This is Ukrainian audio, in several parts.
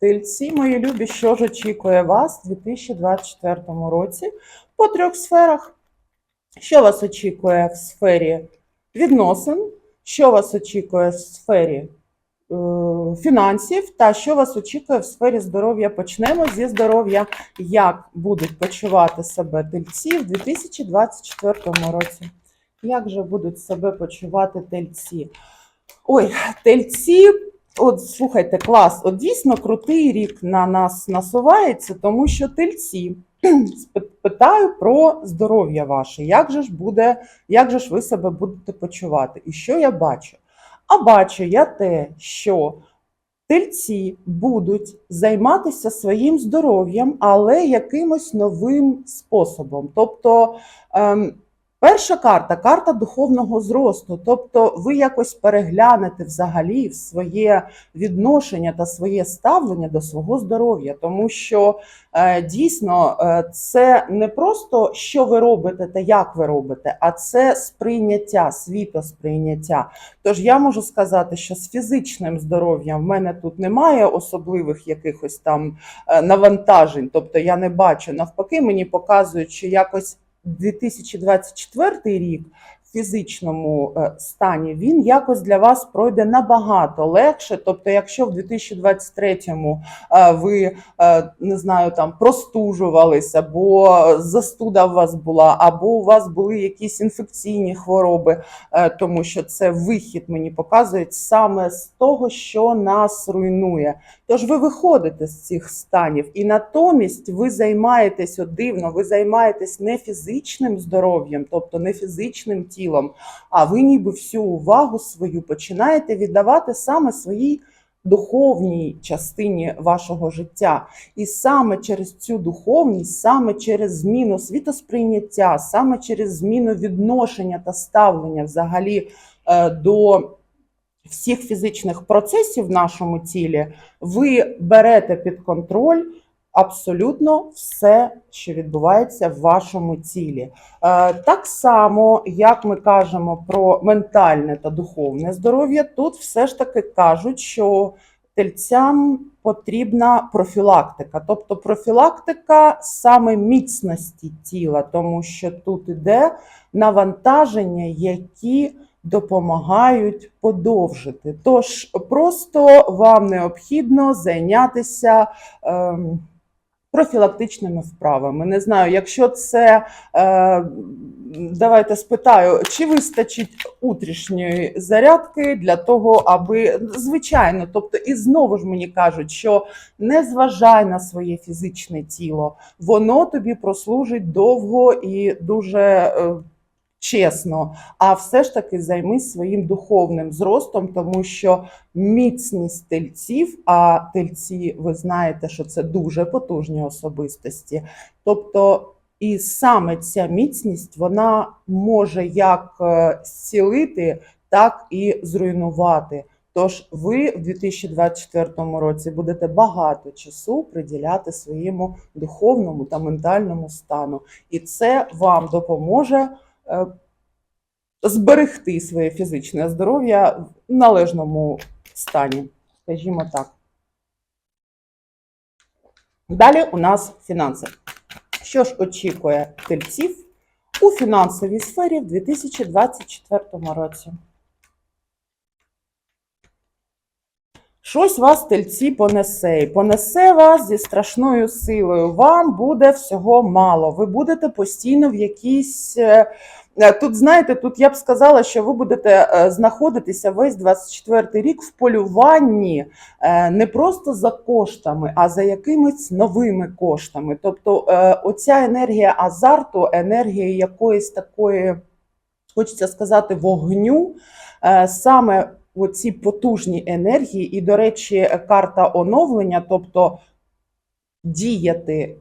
Тельці, мої любі, що ж очікує вас у 2024 році по трьох сферах? Що вас очікує в сфері відносин? Що вас очікує в сфері е, фінансів? Та що вас очікує в сфері здоров'я? Почнемо зі здоров'я. Як будуть почувати себе тельці в 2024 році? Як же будуть себе почувати тельці? Ой, тельці. От слухайте, клас, от дійсно крутий рік на нас насувається, тому що тельці питаю про здоров'я ваше. Як же ж буде, як же ж ви себе будете почувати? І що я бачу? А бачу я те, що тельці будуть займатися своїм здоров'ям, але якимось новим способом. Тобто, ем, перша карта карта духовного зросту. Тобто, ви якось переглянете взагалі своє відношення та своє ставлення до свого здоров'я, тому що е, дійсно е, це не просто що ви робите та як ви робите, а це сприйняття, світосприйняття. Тож я можу сказати, що з фізичним здоров'ям в мене тут немає особливих якихось там е, навантажень, тобто я не бачу. Навпаки, мені показують, що якось 2024 рік в фізичному е, стані він якось для вас пройде набагато легше. Тобто, якщо в 2023-му е, ви е, не знаю, там простужувались, або застуда у вас була, або у вас були якісь інфекційні хвороби, тому що це вихід мені показують саме з того, що нас руйнує. Тож ви виходите з цих станів, і натомість ви займаєтесь от дивно, ви займаєтесь не фізичним здоров'ям, тобто не фізичним тілом, а ви ніби всю увагу свою починаєте віддавати саме своїй духовній частині вашого життя. І саме через цю духовність, саме через зміну світосприйняття, саме через зміну відношення та ставлення взагалі е, до всіх фізичних процесів в нашому тілі, ви берете під контроль абсолютно все, що відбувається в вашому тілі. Е, Так само, як ми кажемо про ментальне та духовне здоров'я, тут все ж таки кажуть, що тельцям потрібна профілактика, тобто профілактика саме міцності тіла, тому що тут іде навантаження, які допомагають подовжити. Тож просто вам необхідно зайнятися. Ем, Профілактичними вправами. Не знаю, якщо це е, давайте спитаю, чи вистачить утрішньої зарядки для того, аби звичайно, тобто, і знову ж мені кажуть, що не зважай на своє фізичне тіло, воно тобі прослужить довго і дуже е, чесно. А все ж таки займись своїм духовним зростом, тому що міцність тельців, а тельці, ви знаєте, що це дуже потужні особистості. Тобто, і саме ця міцність вона може як е, зцілити, так і зруйнувати. Тож ви в 2024 році будете багато часу приділяти своєму духовному та ментальному стану, і це вам допоможе зберегти своє фізичне здоров'я в належному стані, скажімо так. Далі у нас фінанси. Що ж очікує тельців у фінансовій сфері в 2024 році? Щось вас тельці понесе, і понесе вас зі страшною силою. Вам буде всього мало. Ви будете постійно в якійсь. Е, Тут, знаєте, тут я б сказала, що ви будете е, знаходитися весь 24 рік в полюванні е, не просто за коштами, а за якимись новими коштами. Тобто, оця енергія азарту, енергія якоїсь такої, хочеться сказати, вогню, саме оці потужні енергії, і, до речі, карта оновлення, тобто діяти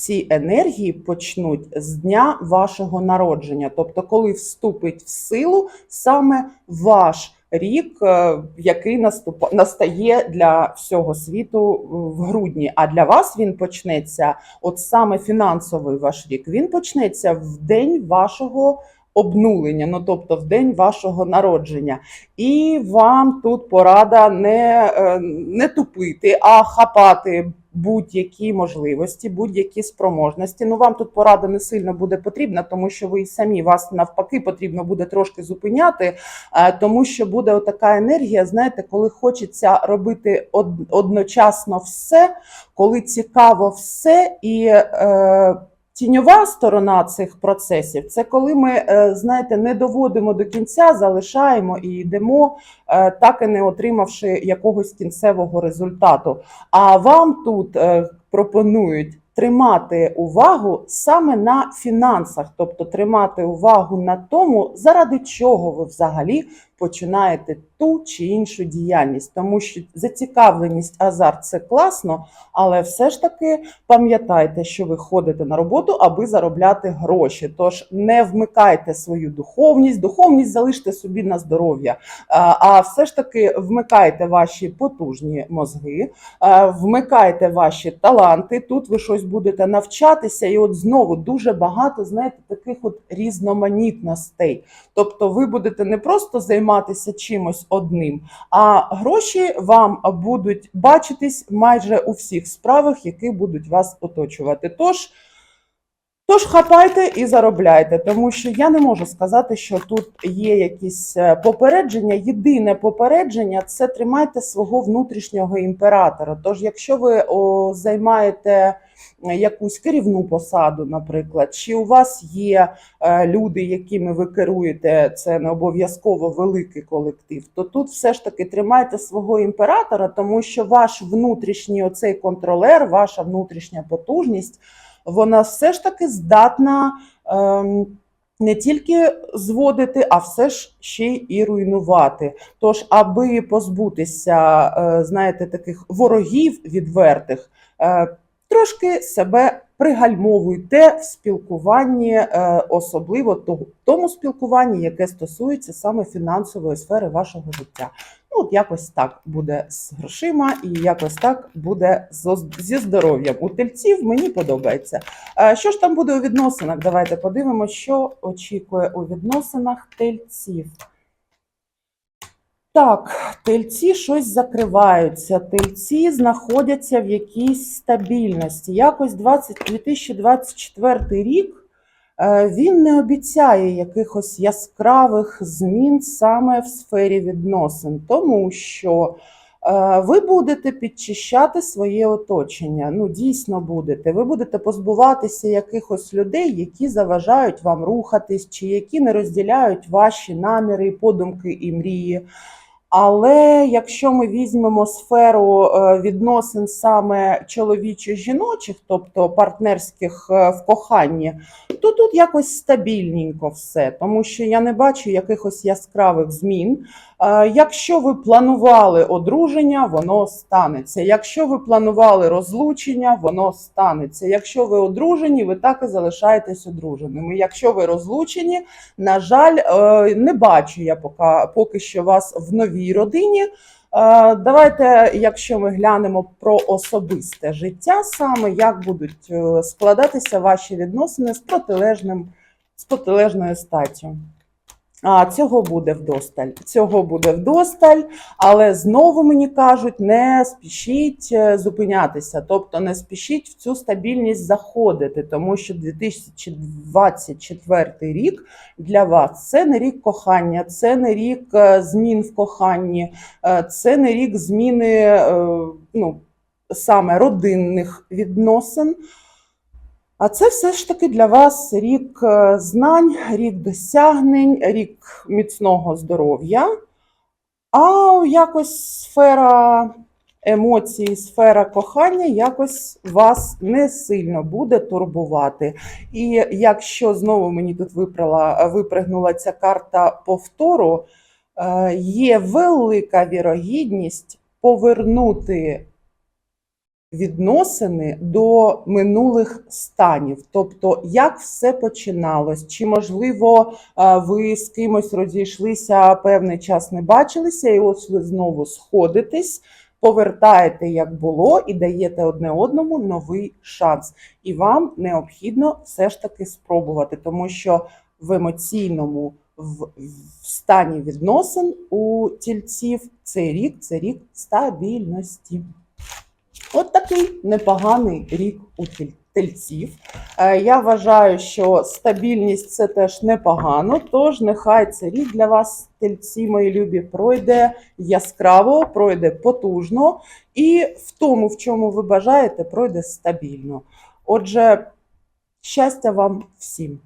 ці енергії почнуть з дня вашого народження. Тобто, коли вступить в силу саме ваш рік, е, який наступ... настає для всього світу в грудні. А для вас він почнеться, от саме фінансовий ваш рік, він почнеться в день вашого обнулення, ну тобто в день вашого народження. І вам тут порада не, е, не тупити, а хапати будь-які можливості, будь-які спроможності. Ну вам тут порада не сильно буде потрібна, тому що ви самі вас навпаки потрібно буде трошки зупиняти, е, тому що буде отака енергія, знаєте, коли хочеться робити одночасно все, коли цікаво все і. Е, Тіньова сторона цих процесів це коли ми, е, знаєте, не доводимо до кінця, залишаємо і йдемо, е, так і не отримавши якогось кінцевого результату. А вам тут е, пропонують тримати увагу саме на фінансах, тобто тримати увагу на тому, заради чого ви взагалі починаєте ту чи іншу діяльність, тому що зацікавленість, азарт це класно, але все ж таки пам'ятайте, що ви ходите на роботу, аби заробляти гроші. Тож не вмикайте свою духовність, духовність залиште собі на здоров'я, а все ж таки вмикайте ваші потужні мозги, е, вмикайте ваші таланти. Тут ви щось будете навчатися, і от знову дуже багато знаєте таких от різноманітностей. Тобто, ви будете не просто займатися чимось одним, а гроші вам будуть бачитись майже у всіх справах, які будуть вас оточувати. Тож. Тож хапайте і заробляйте, тому що я не можу сказати, що тут є якісь е, попередження. Єдине попередження це тримайте свого внутрішнього імператора. Тож, якщо ви о, займаєте якусь керівну посаду, наприклад, чи у вас є е, люди, якими ви керуєте, це не обов'язково великий колектив, то тут все ж таки тримайте свого імператора, тому що ваш внутрішній оцей контролер, ваша внутрішня потужність вона все ж таки здатна ем, не тільки зводити, а все ж ще і руйнувати. Тож, аби позбутися, е, знаєте, таких ворогів відвертих, е, трошки себе пригальмовуйте в спілкуванні, е, особливо тому спілкуванні, яке стосується саме фінансової сфери вашого життя. Ну, от якось так буде з грошима, і якось так буде зі здоров'ям. У тельців мені подобається. Е, Що ж там буде у відносинах? Давайте подивимося, що очікує у відносинах тельців. Так, тельці щось закриваються, тельці знаходяться в якійсь стабільності. Якось 20, 2024 рік е, він не обіцяє якихось яскравих змін саме в сфері відносин, тому що е, ви будете підчищати своє оточення. Ну, дійсно будете. Ви будете позбуватися якихось людей, які заважають вам рухатись, чи які не розділяють ваші наміри, подумки і мрії. Але якщо ми візьмемо сферу е, відносин саме чоловічо-жіночих, тобто партнерських е, в коханні, то тут якось стабільненько все, тому що я не бачу якихось яскравих змін. Якщо ви планували одруження, воно станеться. Якщо ви планували розлучення, воно станеться. Якщо ви одружені, ви так і залишаєтесь одруженими. Якщо ви розлучені, на жаль, е, не бачу я поки що вас в новій родині. Е, Давайте, якщо ми глянемо про особисте життя, саме як будуть е, складатися ваші відносини з протилежним з протилежною статтю. А цього буде вдосталь. Цього буде вдосталь, але знову мені кажуть, не спішіть е, зупинятися, тобто не спішіть в цю стабільність заходити, тому що 2024 рік для вас це не рік кохання, це не рік е, змін в коханні, е, це не рік зміни ну, саме родинних відносин. А це все ж таки для вас рік е, знань, рік досягнень, рік міцного здоров'я. А якось сфера емоцій, сфера кохання якось вас не сильно буде турбувати. І якщо знову мені тут випрала, випригнула ця карта повтору, е, є велика вірогідність повернути відносини до минулих станів, тобто як все починалось, чи можливо е, ви з кимось розійшлися певний час, не бачилися, і ось ви знову сходитесь, повертаєте як було, і даєте одне одному новий шанс. І вам необхідно все ж таки спробувати, тому що в емоційному в, в стані відносин у тільців. Цей рік це рік стабільності. От такий непоганий рік у тельців. Е, Я вважаю, що стабільність це теж непогано, тож нехай цей рік для вас, тельці, мої любі, пройде яскраво, пройде потужно і в тому, в чому ви бажаєте, пройде стабільно. Отже, щастя вам всім!